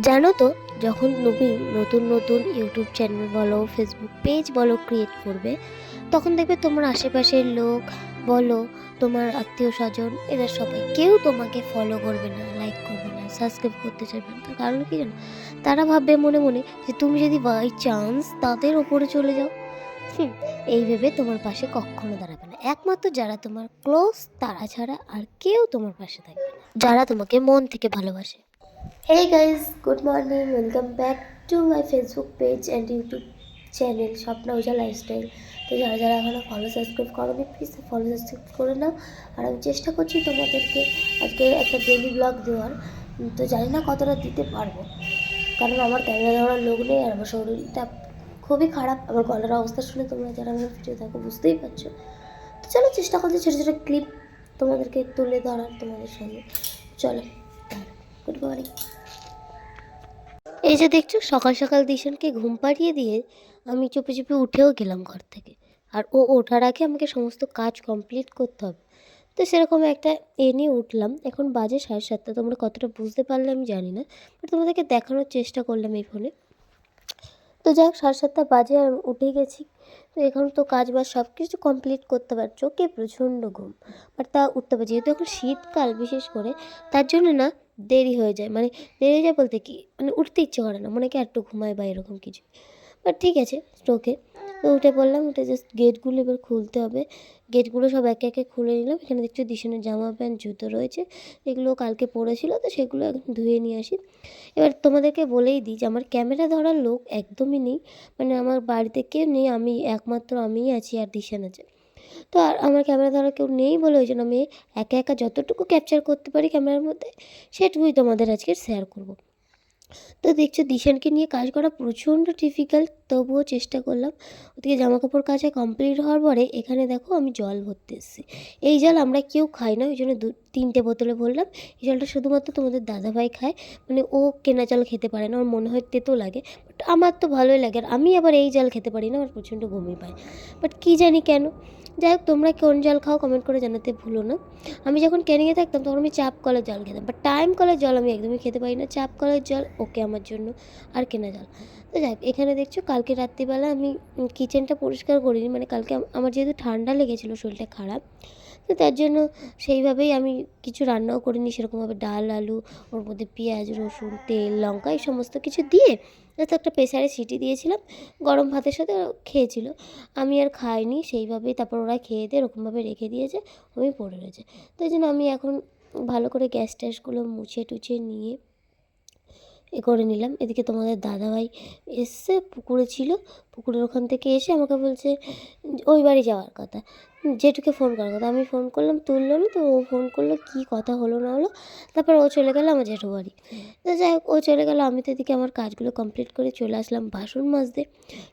জানো তো, যখন তুমি নতুন নতুন ইউটিউব চ্যানেল বলো ফেসবুক পেজ বলো ক্রিয়েট করবে, তখন দেখবে তোমার আশেপাশের লোক বলো, তোমার আত্মীয় স্বজন, এরা সবাই কেউ তোমাকে ফলো করবে না লাইক করবে না সাবস্ক্রাইব করতে চাইবে না। তার কারণ কি জানো? তারা ভাববে মনে মনে যে তুমি যদি বাই চান্স তাদের ওপরে চলে যাও, হুম, এই ভেবে তোমার পাশে কখনো দাঁড়াবে না। একমাত্র যারা তোমার ক্লোজ তারা ছাড়া আর কেউ তোমার পাশে থাকবে না। যারা তোমাকে মন থেকে ভালোবাসে। Hey guys, good morning. Welcome back to my Facebook page and YouTube channel Swapna Ojha lifestyle তো যারা যারা এখনও ফলো সাবস্ক্রাইব করোনি প্লিজ ফলো সাবস্ক্রাইব করে নাও। আর আমি চেষ্টা করছি তোমাদেরকে আজকে একটা ডেলি ব্লগ দেওয়ার। তো জানি না কতটা দিতে পারব। কারণ আমার ক্যামেরা ধরার লোক নেই আর আমার শরীরটা খুবই খারাপ। আমার গলার অবস্থা শুনে তোমরা যারা আমার ভিডিও থাকো বুঝতেই পারছ। তো চলো চেষ্টা করছি ছোটো ছোটো ক্লিপ তোমাদেরকে তুলে ধরার তোমাদের সঙ্গে। চলো। গুড মর্নিং এই যে দেখছ, সকাল সকাল দিশানকে ঘুম পাড়িয়ে দিয়ে আমি চুপি চুপি উঠেও গেলাম ঘর থেকে। আর ও ওঠার আগে আমাকে সমস্ত কাজ কমপ্লিট করতে হবে। তো সেরকম একটা এ নিয়ে উঠলাম। এখন বাজে সাড়ে সাতটা। তোমরা কতটা বুঝতে পারলে আমি জানি না। বাট তোমাদেরকে দেখানোর চেষ্টা করলাম এই ফোনে। তো যাই হোক, সাড়ে সাতটা বাজে আমি উঠে গেছি। তো এখন তো কাজ বাজ সব কিছু কমপ্লিট করতে পার চোখে প্রচণ্ড ঘুম। বাট তা উঠতে পারছি যেহেতু এখন শীতকাল বিশেষ করে, তার জন্য না দেরি হয়ে যায়। মানে দেরি হয়ে যায় বলতে কি মানে উঠতে ইচ্ছে করে না। মনে কি একটু ঘুমায় বা এরকম কিছু। বাট ঠিক আছে স্টোকে তো উঠে পড়লাম, উঠে জাস্ট গেটগুলো এবার খুলতে হবে। গেটগুলো সব একে একে খুলে নিলাম। এখানে দেখছি দিশনের জামা প্যান্ট, জুতো রয়েছে। এগুলো কালকে পরেছিল, তো সেগুলো এখন ধুয়ে নিয়ে আসি। এবার তোমাদেরকে বলেই দিই যে, আমার ক্যামেরা ধরার লোক একদমই নেই। মানে আমার বাড়িতে কেউ নেই, আমি একমাত্র আমিই আছি আর দিশান আছে। তো আর আমার ক্যামেরা ধরা কেউ নেই বলে ওই জন্য আমি একা একা যতটুকু ক্যাপচার করতে পারি ক্যামেরার মধ্যে, সেটুকুই তোমাদের আজকে শেয়ার করব। তো দেখছ দিশানকে নিয়ে কাজ করা প্রচণ্ড ডিফিকাল্ট তবুও চেষ্টা করলাম। ওদিকে জামা কাপড় কাচা কমপ্লিট হওয়ার পরে এখানে দেখো আমি জল ভরতে এসেছি। এই জল আমরা কেউ খাই না, ওই জন্য দু, তিনটে বোতলে ভরলাম। এই জলটা শুধুমাত্র তোমাদের দাদাভাই খায় মানে ও কেনা জল খেতে পারে না, ওর মনে হয় তেতো লাগে বাট আমার তো ভালোই লাগে। আর আমি আবার এই জল খেতে পারি না, আমার প্রচণ্ড বমি পায়। বাট কী জানি কেন যাই হোক তোমরা কোন জল খাও কমেন্ট করে জানাতে ভুলো না। আমি যখন ক্যানিংয়ে থাকতাম, তখন আমি চাপ কলের জল খেতাম। বাট টাইম কলের জল আমি একদমই খেতে পারি না। চাপ কলের জল, ওকে আমার জন্য। আর কেনা জল। তো যাক এখানে দেখছ, কালকে রাত্রিবেলা আমি কিচেনটা পরিষ্কার করিনি। মানে কালকে আমার যেহেতু ঠান্ডা লেগেছিলো, শরীরটা খারাপ। তো তার জন্য সেইভাবেই আমি কিছু রান্নাও করিনি। সেরকমভাবে ডাল, আলু, ওর মধ্যে পেঁয়াজ, রসুন, তেল, লঙ্কা, এই সমস্ত কিছু দিয়ে জাস্ট একটা প্রেশারে সিটি দিয়েছিলাম, গরম ভাতের সাথে খেয়েছিল। আমি আর খাইনি, সেইভাবেই তারপর ওরা খেয়ে দিয়ে এরকমভাবে রেখে দিয়েছে, আমি পড়ে রয়েছে। তো এই জন্য আমি এখন ভালো করে গ্যাস ট্যাসগুলো মুছে টুছে নিয়ে এ করে নিলাম। এদিকে তোমাদের দাদাভাই এসছে, পুকুরে ছিল। পুকুরের ওখান থেকে এসে আমাকে বলছে, ওই বাড়ি যাওয়ার কথা। জেঠুকে ফোন করার কথা। আমি ফোন করলাম, তুললো না, তো ও ফোন করল, কী কথা হলো না হলো। তারপর ও চলে গেলো আমার জেঠু বাড়ি। তো যাই হোক, ও চলে গেলো, আমি তো এদিকে আমার কাজগুলো কমপ্লিট করে চলে আসলাম বাসন মাজতে।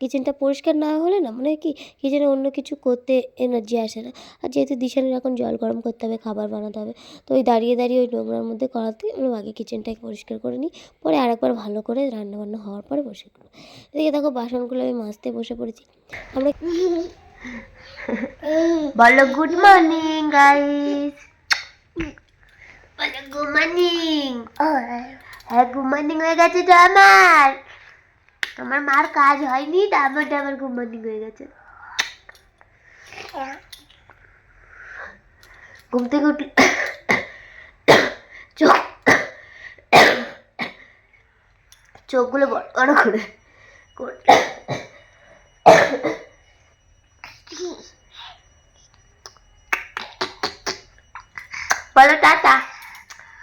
কিচেনটা পরিষ্কার না হলে না মানে কি কিচেনে অন্য কিছু করতে এনার্জি আসে না। আর যেহেতু দিশানের এখন জল গরম করতে হবে, খাবার বানাতে হবে, তো ওই দাঁড়িয়ে দাঁড়িয়ে ওই নোংরার মধ্যে করাতে আমি আগে কিচেনটাকে পরিষ্কার করে নিই। পরে আরেকবার ভালো করে রান্না বান্না হওয়ার পরে বসে করব। এদিকে দেখো, বাসনগুলো আমি মাজতে বসে পড়েছি। আমরা বলো গুড মর্নিং গাইস বলো গুড মর্নিং হ্যাঁ গুড মর্নিং হয়ে গেছে তো আমার। তোমার মার কাজ হয়নি তারপর আমার গুড মর্নিং হয়ে গেছে। ঘুম থেকে উঠলে চোখ চোখগুলো বড় বড় করে করলে বলো টাটা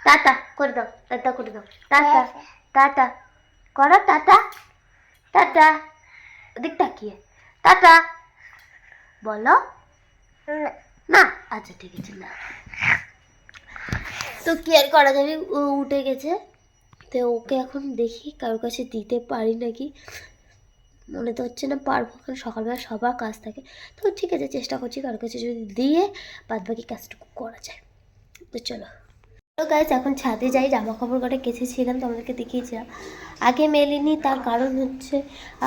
টাটা করে দাও টাটা করে দাও টাটা টাটা করো টাটা টাটা ওদিক তাকিয়ে টাটা বলো না আচ্ছা ঠিক আছে না। তো কি আর করা যাবে? ও উঠে গেছে। তো ওকে এখন দেখি কারোর কাছে দিতে পারি নাকি। মনে তো হচ্ছে না পারব কারণ সকালবেলা সবার কাজ থাকে। তো ঠিক আছে চেষ্টা করছি কারোর কাছে যদি দিয়ে বাদ বাকি কাজটুকু করা যায়। তো চলো। তো গাইজ এখন ছাদে যাই জামা কাপড় কটা কেচেছিলাম তোমাদেরকে দেখিয়েছিলাম। আগে মেলিনি, তার কারণ হচ্ছে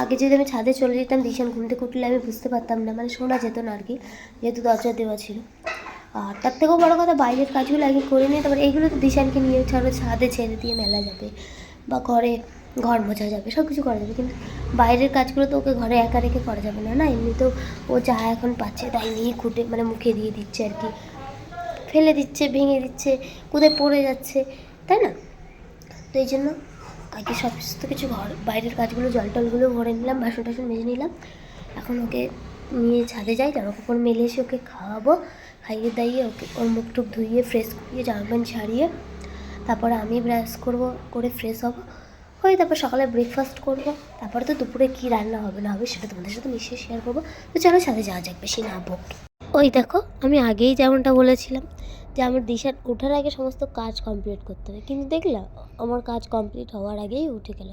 আগে যদি আমি ছাদে চলে যেতাম দিশান ঘুম থেকে আমি বুঝতে পারতাম না মানে শোনা যেত না আর কি, যেহেতু দরজা দেওয়া ছিল। আর তার থেকেও বড় কথা, বাইরের কাজগুলো আগে করে নিই তারপর এইগুলো তো দিশানকে নিয়ে ছাড়ো ছাদে ছেড়ে দিয়ে মেলা যাবে বা ঘরে ঘর মোছা যাবে সব কিছু করা যাবে, কিন্তু বাইরের কাজগুলো তো ওকে ঘরে একা রেখে করা যাবে না না? এমনিতেও ও যা এখন পাচ্ছে তাই নিয়ে খুঁটে মানে মুখে দিয়ে দিচ্ছে আর কি। ফেলে দিচ্ছে, ভেঙে দিচ্ছে, কোথায় পড়ে যাচ্ছে, তাই না? তো এই জন্য আগে সমস্ত কিছু ঘর, বাইরের কাজগুলো, জল টলগুলো ভরে নিলাম, বাসন টাসন মেজে নিলাম। এখন ওকে নিয়ে ছাদে যাই জামা কাপড় মেলে এসে ওকে খাওয়াবো, খাইয়ে দাইয়ে ওকে, ওর মুখ টুক ধুইয়ে ফ্রেশ করিয়ে, জামা প্যান্ট ছাড়িয়ে, তারপরে আমি ব্রাশ করব, করে ফ্রেশ হব। হয়ে তারপর সকালে ব্রেকফাস্ট করব, তারপরে তো দুপুরে কী রান্না হবে না হবে সেটা তোমাদের সাথে নিশ্চয়ই শেয়ার করব। তো চলো সাথে যাওয়া যাক, বেশি না বক। ওই দেখো, আমি আগেই যেমনটা বলেছিলাম যে আমার দিশার ওঠার আগে সমস্ত কাজ কমপ্লিট করতে হবে। কিন্তু দেখলাম আমার কাজ কমপ্লিট হওয়ার আগেই উঠে গেল।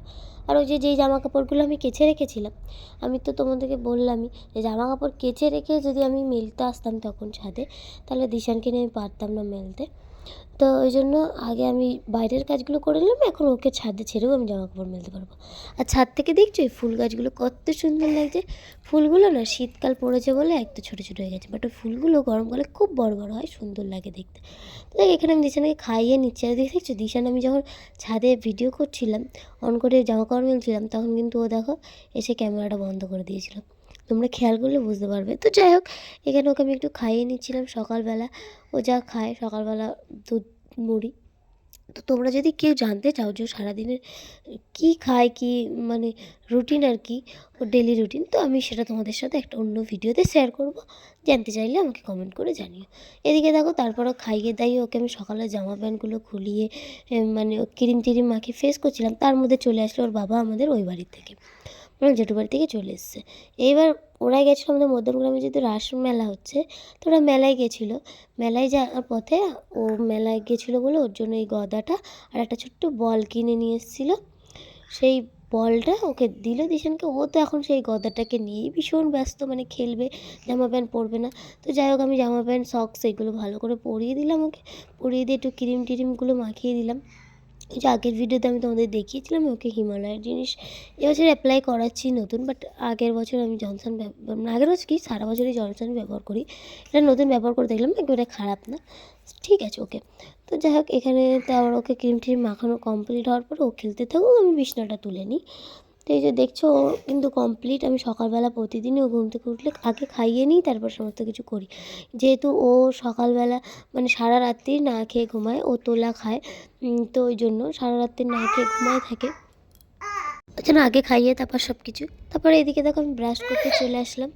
আর ওই যে, যেই জামা কাপড়গুলো আমি কেচে রেখেছিলাম, আমি তো তোমাদেরকে বললামই যে জামা কাপড় কেচে রেখে যদি আমি মেলতে আসতাম তখন ছাদে, তাহলে দিশানকে নিয়ে আমি পারতাম না মেলতে। তো ওই জন্য আগে আমি বাইরের কাজগুলো করে নিলাম, এখন ওকে ছাদে ছেড়েও আমি জামা কাপড় মেলতে পারব। আর ছাদ থেকে দেখছ এই ফুল গাছগুলো কত সুন্দর লাগছে? ফুলগুলো না শীতকাল পড়েছে বলে একটু ছোটো ছোটো হয়ে গেছে বাট ওই ফুলগুলো গরমকালে খুব বড় বড় হয়, সুন্দর লাগে দেখতে। তো দেখ, এখানে আমি দিশানাকে খাইয়ে নিচ্ছি। আর দেখে দেখছ দিশান আমি যখন ছাদে ভিডিও করছিলাম অন করে জামা কাপড় মেলছিলাম, তখন কিন্তু ও দেখো এসে ক্যামেরাটা বন্ধ করে দিয়েছিল। তোমরা খেয়াল করলে বুঝতে পারবে। তো যাই হোক, এখানে ওকে আমি একটু খাইয়ে নিচ্ছিলাম সকালবেলা। ও যা খায়, সকালবেলা দুধ, মুড়ি। তো তোমরা যদি কেউ জানতে চাও যে সারাদিনের কী খায়, কি মানে রুটিন আর কি, ও ডেলি রুটিন, তো আমি সেটা তোমাদের সাথে একটা অন্য ভিডিওতে শেয়ার করব। জানতে চাইলে আমাকে কমেন্ট করে জানিও। এদিকে দেখো তারপরও খাইয়ে দাইয়ে ওকে আমি সকালে জামা প্যান্টগুলো খুলিয়ে মানে ক্রিম টিরিম মাখিয়ে ফেস করছিলাম। তার মধ্যে চলে আসলো ওর বাবা আমাদের ওই বাড়ির থেকে। মানে জেঠু বাড়ি থেকে চলে এসছে। এইবার ওরা গেছিল আমাদের মধ্যমগ্রামে, যেহেতু রাস মেলা হচ্ছে, তো ওরা মেলায় গেছিল। মেলায় যাওয়ার পথে ও মেলায় গেছিল বলে ওর জন্য এই গদাটা আর একটা ছোট্ট বল কিনে নিয়ে এসেছিল। সেই বলটা ওকে দিল দিশানকে ও তো এখন সেই গদাটাকে নিয়েই ভীষণ ব্যস্ত মানে খেলবে, জামা প্যান্ট পরবে না। তো যাই হোক, আমি জামা প্যান্ট, সক্স, এগুলো ভালো করে পরিয়ে দিলাম ওকে। পরিয়ে দিয়ে একটু ক্রিম টিরিমগুলো মাখিয়ে দিলাম। এই যে আগের ভিডিওতে আমি তোমাদের দেখিয়েছিলাম ওকে হিমালয়ের জিনিস, এবছর অ্যাপ্লাই করাচ্ছি নতুন বাট আগের বছর আমি জনসন মানে আগের বছর কি, সারা বছরই জনসন ব্যবহার করি। এটা নতুন ব্যবহার করে দেখলাম, একেবারে খারাপ না। ঠিক আছে ওকে তো যাই হোক, এখানে তো আবার ওকে ক্রিম ট্রিম মাখানো কমপ্লিট হওয়ার পর ও খেলতে থাকুক, আমি বিছনাটা তুলে নিই। তো এই যে দেখছ, ও কিন্তু কমপ্লিট আমি সকালবেলা প্রতিদিনই ও ঘুম থেকে উঠলে আগে খাইয়ে নিই, তারপর সমস্ত কিছু করি। যেহেতু ও সকালবেলা মানে সারা রাত্রি না খেয়ে ঘুমায়, ও তোলা খায় তো ওই জন্য সারা রাত্রি না খেয়ে ঘুমায় থাকে। জন্য আগে খাইয়ে তারপর সব কিছু তারপরে এদিকে দেখো আমি ব্রাশ করতে চলে আসলাম।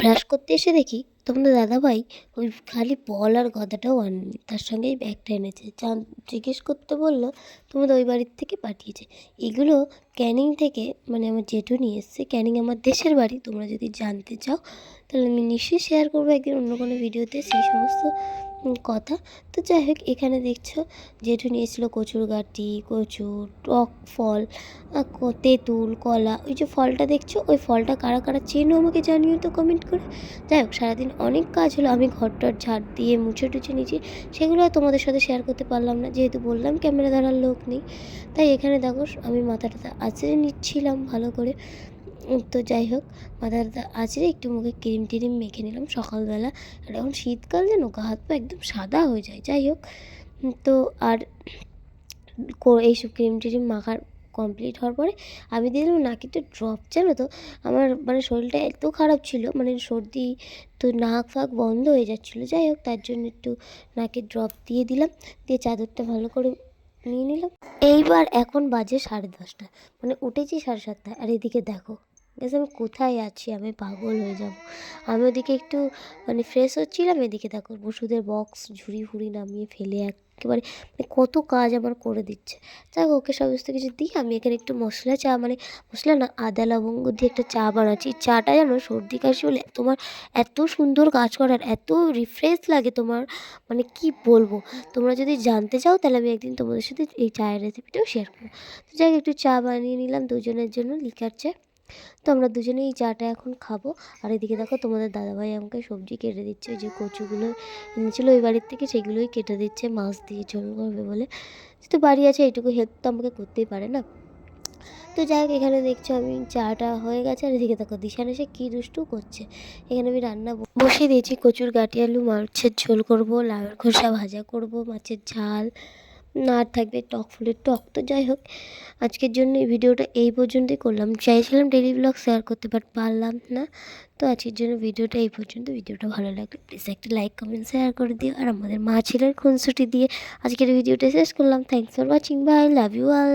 ব্রাশ করতে এসে দেখি তখন দাদাভাই ওই খালি বল আর গদাটাও আনেনি তার সঙ্গেই ব্যাগটা এনেছে। জান জিজ্ঞেস করতে বলল, তোমাদের ওই বাড়ির থেকে পাঠিয়েছে। এগুলো ক্যানিং থেকে মানে আমার জেঠু নিয়ে এসছে। ক্যানিং আমার দেশের বাড়ি। তোমরা যদি জানতে চাও, তাহলে আমি নিশ্চয়ই শেয়ার করব একদিন অন্য কোনো ভিডিওতে সেই সমস্ত কথা। তো যাই হোক, এখানে দেখছ জেঠু নিয়েছিল কচুর গাটি কচু টক ফল তেঁতুল, কলা। ওই যে ফলটা দেখছ, ওই ফলটা কারা কারা চেনো আমাকে জানিও তো কমেন্ট করে। যাই হোক, সারাদিন অনেক কাজ হলো। আমি ঘরটার ঝাড় দিয়ে মুছে টুছে নিয়েছি। সেগুলো তোমাদের সাথে শেয়ার করতে পারলাম না। যেহেতু বললাম ক্যামেরা ধরার লোক নেই। তাই এখানে দেখো, আমি মাথাটা আঁচড়ে নিচ্ছিলাম ভালো করে। তো যাই হোক মাথাটা আঁচড়ে একটু মুখে ক্রিম টিরিম মেখে নিলাম সকালবেলা। আর এখন শীতকাল যেন, গা হাত পা একদম সাদা হয়ে যায়, যাই হোক। তো আর এইসব ক্রিম টিরিম মাখার কমপ্লিট হওয়ার পরে আমি দিলাম নাকিতে ড্রপ জানো তো? আমার মানে শরীরটা এত খারাপ ছিল মানে সর্দি তো নাক ফাক বন্ধ হয়ে যাচ্ছিল, যাই হোক, তার জন্য একটু নাকে ড্রপ দিয়ে দিলাম, দিয়ে চাদরটা ভালো করে নিয়ে নিলাম। এইবার এখন বাজে সাড়ে দশটা মানে উঠেছি সাড়ে সাতটায়, আর এদিকে দেখো বেশ আমি কোথায় আছি? আমি পাগল হয়ে যাব। আমি ওদিকে একটু মানে ফ্রেশ হচ্ছিলাম, এদিকে দেখো ওষুধের বক্স ঝুড়ি ফুড়ি নামিয়ে ফেলে একেবারে মানে কত কাজ আমার করে দিচ্ছে। যাই হোক, ওকে সমস্ত কিছু দিই আমি এখানে একটু মশলা চা মানে মশলা না, আদা, লবঙ্গ দিয়ে একটা চা বানাচ্ছি। চাটা যেন সর্দি, কাশি হলে তোমার এত সুন্দর কাজ করার, এত রিফ্রেশ লাগে তোমার মানে কি বলব? তোমরা যদি জানতে চাও, তাহলে আমি একদিন তোমাদের সাথে এই চায়ের রেসিপিটাও শেয়ার করব। তো যাই একটু চা বানিয়ে নিলাম দুজনের জন্য, লিকার চা। তো আমরা দুজনেই চাটা এখন খাব। আর এদিকে দেখো তোমাদের দাদাভাই আমাকে সবজি কেটে দিচ্ছে যে কচুগুলো এনেছিলো, ওই বাড়ির থেকে সেগুলোই কেটে দিচ্ছে, মাছ দিয়ে ঝোল করবে বলে। যেহেতু বাড়ি আছে, এইটুকু হেল্প তো আমাকে করতেই পারে না। তো যাই হোক, এখানে দেখছ আমি চাটা হয়ে গেছে, আর এদিকে দেখো দিশান এসে কী দুষ্টু করছে। এখানে আমি রান্না বসিয়ে দিয়েছি কচুর গাটি, আলু, মাছের ঝোল করব, লাউয়ের খোসা ভাজা করব, মাছের ঝাল না থাকবে, টক ফুলের টক তো যাই হোক। আজকের জন্য এই ভিডিওটা এই পর্যন্তই করলাম। চাইছিলাম ডেলি ব্লগ শেয়ার করতে বাট পারলাম না। তো আজকের জন্য ভিডিওটা এই পর্যন্ত। ভিডিওটা ভালো লাগলে প্লিজ একটা লাইক কমেন্ট শেয়ার করে দিও। আর আমাদের মা ছেলের খুনসুটি দিয়ে আজকের ভিডিওটা শেষ করলাম। Thanks for watching bye love you all